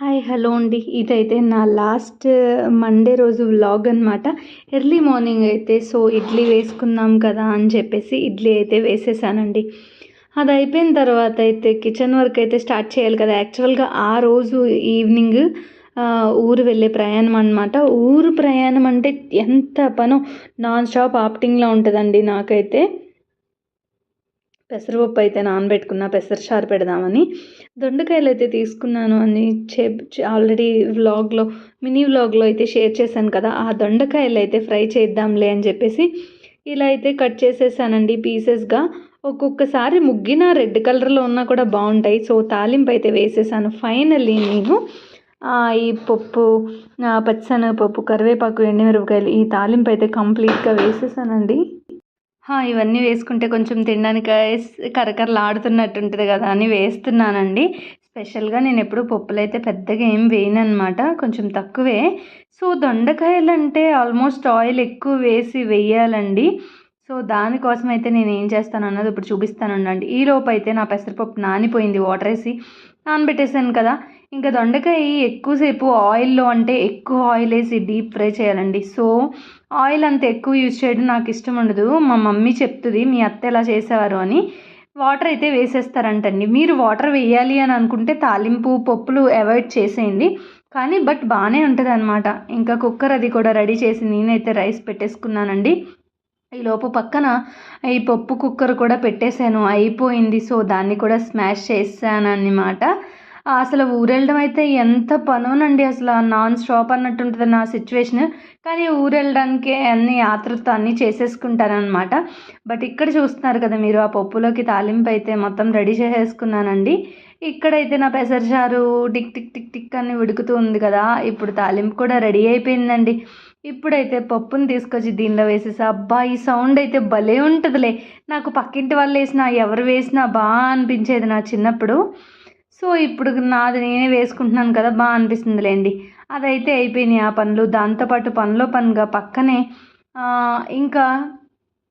Hi hello అండి. ఇదైతే నా లాస్ట్ uh, మండే రోజు వ్లాగ్ అనమాట ఎర్లీ మార్నింగ్ అయితే సో ఇడ్లీ వేసుకుందాం కదా అని చెప్పేసి ఇడ్లీ అయితే వేసేసానండి. అది అయిపోయిన తర్వాత అయితే కిచెన్ వర్క్ అయితే స్టార్ట్ చేయాలి కదా. యాక్చువల్గా ఆ రోజు ఈవినింగ్ uh, ఊరు వెళ్ళే ప్రయాణం అనమాట ఊరు ప్రయాణం అంటే ఎంత పనో నాన్ స్టాప్ ఆప్టింగ్లో ఉంటుందండి నాకైతే. పెసరపప్పు అయితే నానబెట్టుకున్న పెసర చారు పెడదామని. దొండకాయలు అయితే తీసుకున్నాను అని చే ఆల్రెడీ వ్లాగ్లో మినీ వ్లాగ్లో అయితే షేర్ చేశాను కదా ఆ దొండకాయలు అయితే ఫ్రై చేద్దాంలే అని చెప్పేసి ఇలా అయితే కట్ చేసేసానండి పీసెస్గా. ఒక్కొక్కసారి ముగ్గిన రెడ్ కలర్లో ఉన్నా కూడా బాగుంటాయి. సో తాలింపు అయితే వేసేసాను ఫైనల్లీ నేను. ఈ పప్పు ఆ, పచ్చిశనగపప్పు కరివేపాకు ఎండుమిరపకాయలు ఈ తాలింపు అయితే కంప్లీట్గా వేసేసానండి. ఇవన్నీ వేసుకుంటే కొంచెం తినడానికి కరకరలు ఉంటుంది కదా అని వేస్తున్నానండి. స్పెషల్గా నేను ఎప్పుడు పప్పులు అయితే పెద్దగా ఏం వేయను అనమాట కొంచెం తక్కువే. సో దొండకాయలు అంటే ఆల్మోస్ట్ ఆయిల్ ఎక్కువ వేసి వేయాలండి. సో దానికోసం అయితే నేను ఏం చేస్తాను అన్నది ఇప్పుడు చూపిస్తాను ఉండండి ఈ లోపు అయితే నా పెసరపప్పు నానిపోయింది వాటర్ వేసి నానబెట్టేసాను కదా. ఇంకా దొండకాయ ఎక్కువసేపు ఆయిల్లో అంటే ఎక్కువ ఆయిల్ వేసి డీప్ ఫ్రై చేయాలండి. సో ఆయిల్ అంత ఎక్కువ యూజ్ చేయడం నాకు ఇష్టం ఉండదు. మా మమ్మీ చెప్తుంది మీ అత్త ఎలా చేసేవారు? అని. వాటర్ అయితే వేసేస్తారంటండి. మీరు వాటర్ వేయాలి అని అనుకుంటే తాలింపు పప్పులు అవాయిడ్ చేసేయండి. కానీ బట్ బాగానే ఉంటుంది అనమాట ఇంకా కుక్కర్ అది కూడా రెడీ చేసి నేనైతే రైస్ పెట్టేసుకున్నానండి. ఈ లోపు పక్కన ఈ పప్పు కుక్కర్ కూడా పెట్టేశాను. అయిపోయింది. సో దాన్ని కూడా స్మాష్ చేశాను అన్నమాట అసలు ఊరెళ్ళడం అయితే ఎంత పనునండి. అసలు నాన్ స్టాప్ అన్నట్టు ఉంటుంది నా సిచ్యువేషన్. కానీ ఊరెళ్ళడానికి అన్ని ఆతృత అన్నీ చేసేసుకుంటానమాట బట్ ఇక్కడ చూస్తున్నారు కదా మీరు ఆ పప్పులోకి తాలింపు అయితే మొత్తం రెడీ చేసేసుకున్నానండి. ఇక్కడైతే నా పెసరచారు టిక్ టిక్ టిక్ టిక్ అని ఉడుకుతూ ఉంది కదా ఇప్పుడు తాలింపు కూడా రెడీ అయిపోయిందండి. ఇప్పుడైతే పప్పుని తీసుకొచ్చి దీనిలో వేసేసి అబ్బా ఈ సౌండ్ అయితే భలే ఉంటుందిలే. నాకు పక్కింటి వాళ్ళు వేసినా ఎవరు వేసినా బాగా అనిపించేది నా చిన్నప్పుడు. సో ఇప్పుడు నాది నేనే వేసుకుంటున్నాను కదా బాగా అనిపిస్తుందిలేండి. అదైతే అయిపోయినాయి ఆ పనులు. దాంతోపాటు పనిలో పనిగా పక్కనే ఇంకా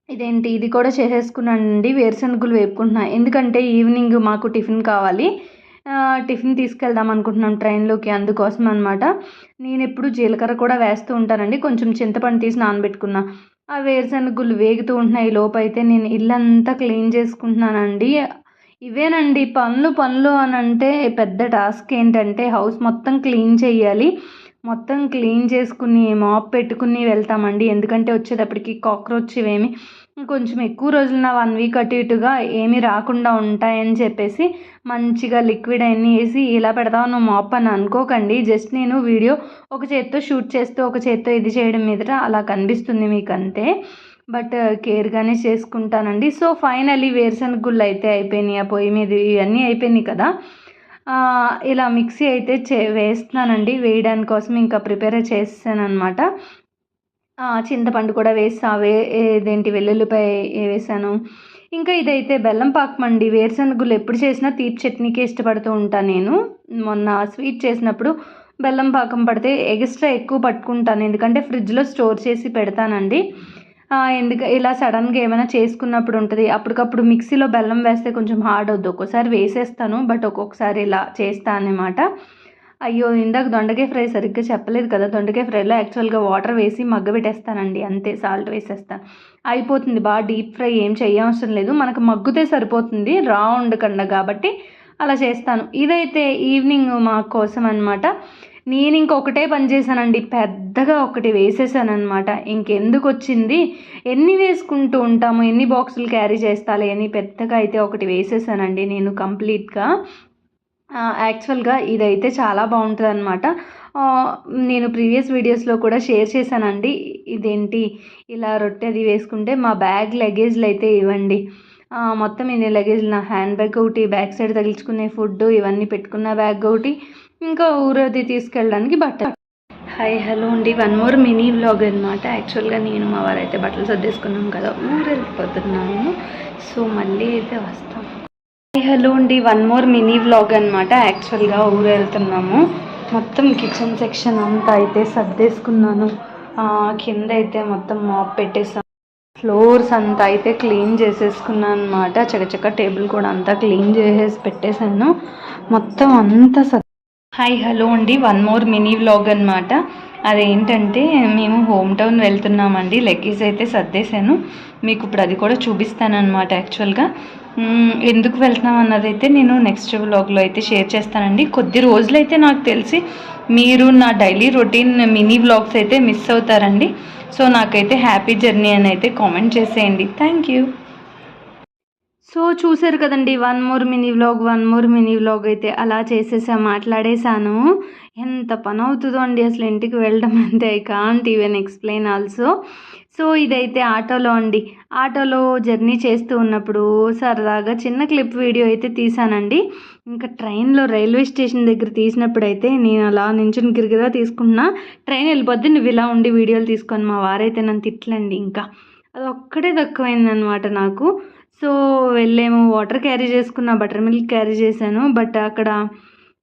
ఇదేంటి ఇది కూడా చేసేసుకున్నానండి. వేరుశనగలు వేపుకుంటున్నా. ఎందుకంటే ఈవినింగ్ మాకు టిఫిన్ కావాలి. టిఫిన్ తీసుకెళ్దాం అనుకుంటున్నాం ట్రైన్లోకి అందుకోసం అనమాట నేను ఎప్పుడు జీలకర్ర కూడా వేస్తూ ఉంటానండి. కొంచెం చింతపండు తీసి నానబెట్టుకున్నా. ఆ వేరుశనగలు వేగుతూ ఉంటున్నాయి. లోపు అయితే నేను ఇల్లంతా క్లీన్ చేసుకుంటున్నానండి. ఇవేనండి పనులు పనులు అని అంటే పెద్ద టాస్క్ ఏంటంటే హౌస్ మొత్తం క్లీన్ చేయాలి. మొత్తం క్లీన్ చేసుకుని మాప్ పెట్టుకుని వెళ్తామండి. ఎందుకంటే వచ్చేటప్పటికి కాక్రోచ్ ఇవేమి కొంచెం ఎక్కువ రోజులు నా వన్ వీక్ అటు ఇటుగా ఏమీ రాకుండా ఉంటాయని చెప్పేసి మంచిగా లిక్విడ్ అన్నీ వేసి ఇలా పెడతావు నువ్వు మాప్ అని అనుకోకండి. జస్ట్ నేను వీడియో ఒక చేత్తో షూట్ చేస్తూ ఒక చేత్తో ఇది చేయడం మీద అలా కనిపిస్తుంది మీకు అంతే బట్ uh, కేర్గానే చేసుకుంటానండి. సో ఫైనలీ వేరుశనగ గుళ్ళు అయితే అయిపోయినాయి. ఆ పొయ్యి మీద ఇవన్నీ అయిపోయినాయి కదా. ఇలా మిక్సీ అయితే చే వేస్తున్నానండి. వేయడానికి కోసం ఇంకా ప్రిపేర్ చేసాను అనమాట చింతపండు కూడా వేసా వే ఇదేంటి వెల్లుల్లిపాయ వేసాను. ఇంకా ఇదైతే బెల్లం పాకం అండి. వేరుశనగలు ఎప్పుడు చేసినా తీపి చట్నీకే ఇష్టపడుతూ ఉంటాను నేను. మొన్న స్వీట్ చేసినప్పుడు బెల్లం పాకం పడితే ఎక్స్ట్రా ఎక్కువ పట్టుకుంటాను. ఎందుకంటే ఫ్రిడ్జ్లో స్టోర్ చేసి పెడతానండి. ఎందుకు ఇలా సడన్గా ఏమైనా చేసుకున్నప్పుడు ఉంటుంది. అప్పటికప్పుడు మిక్సీలో బెల్లం వేస్తే కొంచెం హార్డ్ అవుద్ది. ఒక్కోసారి వేసేస్తాను బట్ ఒక్కొక్కసారి ఇలా చేస్తాను అనమాట అయ్యో ఇందాక దొండకాయ ఫ్రై సరిగ్గా చెప్పలేదు కదా. దొండకాయ ఫ్రైలో యాక్చువల్గా వాటర్ వేసి మగ్గబెట్టేస్తానండి అంతే సాల్ట్ వేసేస్తాను అయిపోతుంది. బాగా డీప్ ఫ్రై ఏం చేయవసరం లేదు. మనకు మగ్గుతే సరిపోతుంది. రా ఉండకుండా కాబట్టి అలా చేస్తాను. ఇదైతే ఈవినింగ్ మా కోసం అనమాట నేను ఇంకొకటే పని చేశానండి. పెద్దగా ఒకటి వేసేసాను అనమాట ఇంకెందుకు వచ్చింది ఎన్ని వేసుకుంటూ ఉంటాము? ఎన్ని బాక్సులు క్యారీ చేస్తాలే? అని పెద్దగా అయితే ఒకటి వేసేసానండి నేను కంప్లీట్గా. యాక్చువల్గా ఇదైతే చాలా బాగుంటుంది అనమాట నేను ప్రీవియస్ వీడియోస్లో కూడా షేర్ చేశానండి. ఇదేంటి? ఇలా రొట్టె అది వేసుకుంటే మా బ్యాగ్ లగేజ్లు అయితే ఇవ్వండి. మొత్తం ఇన్ని లగేజ్ నా హ్యాండ్ బ్యాగ్ ఒకటి బ్యాక్ సైడ్ తగిలించుకునే ఫుడ్ ఇవన్నీ పెట్టుకున్న బ్యాగ్ ఒకటి ఇంకా ఊరది తీసుకెళ్ళడానికి బట్టలు. హాయ్ హలో అండి. వన్ మోర్ మినీ వ్లాగ్ అనమాట యాక్చువల్గా నేను మా వారైతే బట్టలు సర్దేసుకున్నాం కదా ఊరు వెళ్ళిపోతున్నాము. సో మళ్ళీ అయితే వస్తాం. హాయ్ హలో అండి. వన్ మోర్ మినీ వ్లాగ్ అనమాట యాక్చువల్గా ఊరు వెళ్తున్నాము. మొత్తం కిచెన్ సెక్షన్ అంతా అయితే సర్దేసుకున్నాను. కింద అయితే మొత్తం మాప్ పెట్టేసాను ఫ్లోర్స్ అంతా అయితే క్లీన్ చేసేసుకున్నాను అనమాట చకచక టేబుల్ కూడా అంతా క్లీన్ చేసేసి పెట్టేశాను. మొత్తం అంతా హాయ్ హలో అండి. వన్ మోర్ మినీ వ్లాగ్ అనమాట అదేంటంటే మేము హోమ్ టౌన్ వెళ్తున్నామండి లెగ్గీస్ అయితే సర్దేశాను. మీకు ఇప్పుడు అది కూడా చూపిస్తానమాట యాక్చువల్గా. ఎందుకు వెళ్తున్నాం అన్నదైతే నేను నెక్స్ట్ వ్లాగ్లో అయితే షేర్ చేస్తానండి. కొద్ది రోజులైతే నాకు తెలిసి మీరు నా డైలీ రొటీన్ మినీ వ్లాగ్స్ అయితే మిస్ అవుతారండి. సో నాకైతే హ్యాపీ జర్నీ అని అయితే కామెంట్ చేసేయండి. Thank you. సో చూసారు కదండి one more mini vlog one more mini vlog అయితే అలా చేసేసా మాట్లాడేశాను. ఎంత పని అవుతుందో అండి అసలు ఇంటికి వెళ్ళడం అంతే I can't even explain also. So ఇదైతే ఆటోలో అండి. ఆటోలో జర్నీ చేస్తూ ఉన్నప్పుడు సరదాగా చిన్న క్లిప్ వీడియో అయితే తీసానండి. ఇంకా ట్రైన్లో రైల్వే స్టేషన్ దగ్గర తీసినప్పుడు అయితే నేను అలా నించుని గిరిగిరా తీసుకున్నా ట్రైన్ వెళ్ళిపోద్ది నువ్వు ఇలా ఉండి వీడియోలు తీసుకొని మా వారైతే నన్ను తిట్లండి ఇంకా. అది ఒక్కటే తక్కువైందనమాట నాకు. సో వెళ్ళేమో వాటర్ క్యారీ చేసుకున్న బటర్ మిల్క్ క్యారీ చేశాను. బట్ అక్కడ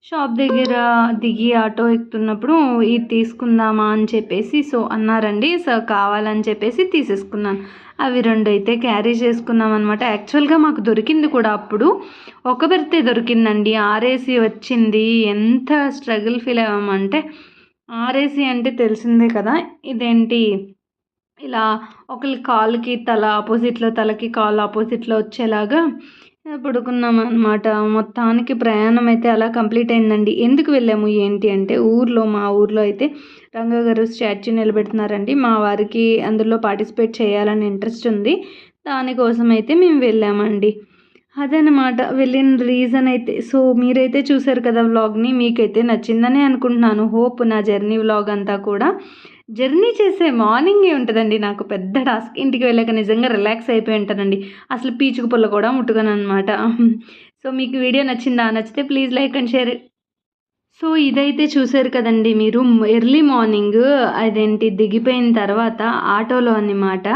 షాప్ దగ్గర దిగి ఆటో ఎక్కుతున్నప్పుడు ఇది తీసుకుందామా అని చెప్పేసి సో అన్నారండి. సో కావాలని చెప్పేసి తీసేసుకున్నాను. అవి రెండు అయితే క్యారీ చేసుకున్నాం అనమాట యాక్చువల్గా మాకు దొరికింది కూడా అప్పుడు. ఒక బెర్తే దొరికిందండి. ఆర్ఏసీ వచ్చింది. ఎంత స్ట్రగుల్ ఫీల్ అవ్వమంటే ఆర్ఏసీ అంటే తెలిసిందే కదా. ఇదేంటి? ఇలా ఒకరి కాలుకి తల ఆపోజిట్లో తలకి కాలు ఆపోజిట్లో వచ్చేలాగా పడుకున్నాం అనమాట మొత్తానికి ప్రయాణం అయితే అలా కంప్లీట్ అయిందండి. ఎందుకు వెళ్ళాము ఏంటి అంటే ఊర్లో మా ఊర్లో అయితే రంగా గారు స్టాచ్యూ నిలబెడుతున్నారండి. మా వారికి అందులో పార్టిసిపేట్ చేయాలని ఇంట్రెస్ట్ ఉంది. దానికోసం అయితే మేము వెళ్ళామండి. అదనమాట వెళ్ళిన రీజన్ అయితే సో మీరైతే చూసారు కదా వ్లాగ్ని మీకైతే నచ్చిందని అనుకుంటున్నాను. హోప్ నా జర్నీ వ్లాగ్ అంతా కూడా జర్నీ చేసే మార్నింగే ఉంటుందండి నాకు పెద్ద టాస్క్. ఇంటికి వెళ్ళాక నిజంగా రిలాక్స్ అయిపోయి ఉంటానండి. అసలు పీచుకు పుల్ల కూడా ముట్టుగాను అనమాట సో మీకు వీడియో నచ్చిందా? నచ్చితే please like and share so ఇదైతే చూసారు కదండి మీరు ఎర్లీ మార్నింగ్ అదేంటి దిగిపోయిన తర్వాత ఆటోలో అన్నమాట.